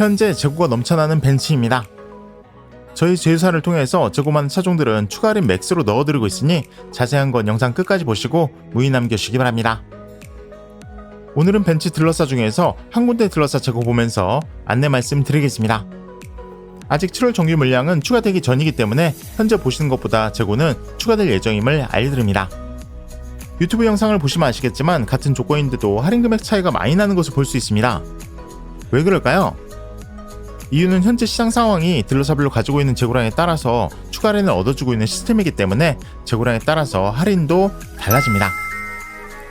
현재 재고가 넘쳐나는 벤츠입니다. 저희 제휴사를 통해서 재고 많은 차종들은 추가 할인 맥스로 넣어드리고 있으니 자세한 건 영상 끝까지 보시고 문의 남겨주시기 바랍니다. 오늘은 벤츠 딜러사 중에서 한 군데 딜러사 재고 보면서 안내 말씀 드리겠습니다. 아직 7월 정규 물량은 추가되기 전이기 때문에 현재 보시는 것보다 재고는 추가될 예정임을 알려드립니다. 유튜브 영상을 보시면 아시겠지만 같은 조건인데도 할인 금액 차이가 많이 나는 것을 볼 수 있습니다. 왜 그럴까요? 이유는 현재 시장 상황이 딜러사별로 가지고 있는 재고량에 따라서 추가 할인을 얻어주고 있는 시스템이기 때문에 재고량에 따라서 할인도 달라집니다.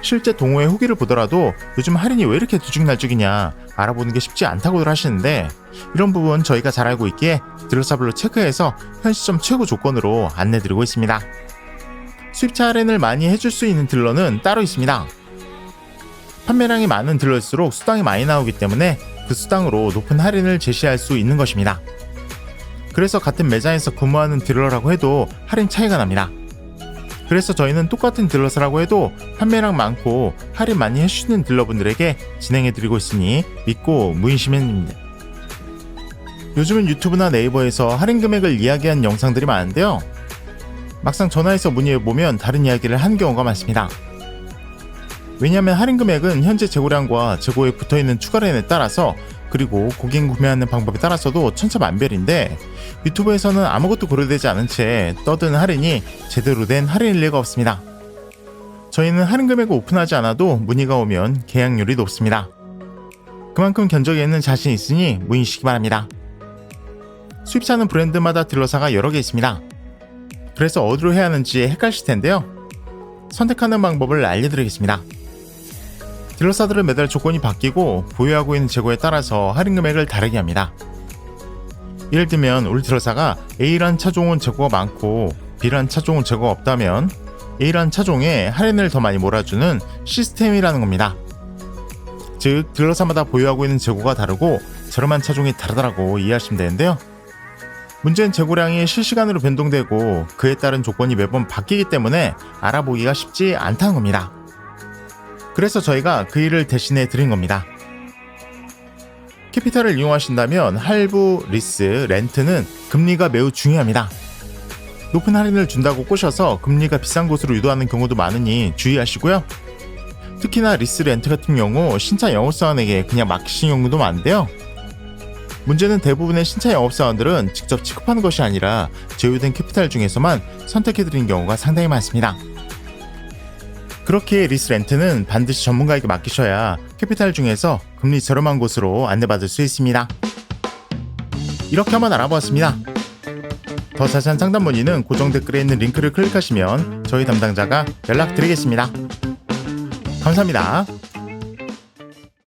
실제 동호회 후기를 보더라도 요즘 할인이 왜 이렇게 두죽날죽이냐 알아보는 게 쉽지 않다고들 하시는데 이런 부분 저희가 잘 알고 있기에 딜러사별로 체크해서 현 시점 최고 조건으로 안내드리고 있습니다. 수입차 할인을 많이 해줄 수 있는 딜러는 따로 있습니다. 판매량이 많은 딜러일수록 수당이 많이 나오기 때문에 그 수당으로 높은 할인을 제시할 수 있는 것입니다. 그래서 같은 매장에서 근무하는 딜러라고 해도 할인 차이가 납니다. 그래서 저희는 똑같은 딜러스라고 해도 판매량 많고 할인 많이 해주시는 딜러분들에게 진행해드리고 있으니 믿고 무의시면 됩니다. 요즘은 유튜브나 네이버에서 할인 금액을 이야기한 영상들이 많은데요. 막상 전화해서 문의해보면 다른 이야기를 한 경우가 많습니다. 왜냐하면 할인 금액은 현재 재고량과 재고에 붙어있는 추가랜에 따라서 그리고 고객 구매하는 방법에 따라서도 천차만별인데 유튜브에서는 아무것도 고려되지 않은 채 떠드는 할인이 제대로 된 할인일 리가 없습니다. 저희는 할인 금액을 오픈하지 않아도 문의가 오면 계약률이 높습니다. 그만큼 견적에는 자신 있으니 문의시기 바랍니다. 수입차는 브랜드마다 딜러사가 여러 개 있습니다. 그래서 어디로 해야 하는지 헷갈리실 텐데요. 선택하는 방법을 알려드리겠습니다. 딜러사들은 매달 조건이 바뀌고 보유하고 있는 재고에 따라서 할인 금액을 다르게 합니다. 예를 들면 우리 딜러사가 A란 차종은 재고가 많고 B란 차종은 재고가 없다면 A란 차종에 할인을 더 많이 몰아주는 시스템이라는 겁니다. 즉 딜러사마다 보유하고 있는 재고가 다르고 저렴한 차종이 다르다고 이해하시면 되는데요. 문제는 재고량이 실시간으로 변동되고 그에 따른 조건이 매번 바뀌기 때문에 알아보기가 쉽지 않다는 겁니다. 그래서 저희가 그 일을 대신해 드린 겁니다. 캐피탈을 이용하신다면 할부, 리스, 렌트는 금리가 매우 중요합니다. 높은 할인을 준다고 꼬셔서 금리가 비싼 곳으로 유도하는 경우도 많으니 주의하시고요. 특히나 리스 렌트 같은 경우 신차 영업사원에게 그냥 맡기신 경우도 많은데요. 문제는 대부분의 신차 영업사원들은 직접 취급하는 것이 아니라 제휴된 캐피탈 중에서만 선택해드린 경우가 상당히 많습니다. 그렇게 리스 렌트는 반드시 전문가에게 맡기셔야 캐피탈 중에서 금리 저렴한 곳으로 안내받을 수 있습니다. 이렇게 한번 알아보았습니다. 더 자세한 상담 문의는 고정 댓글에 있는 링크를 클릭하시면 저희 담당자가 연락드리겠습니다. 감사합니다.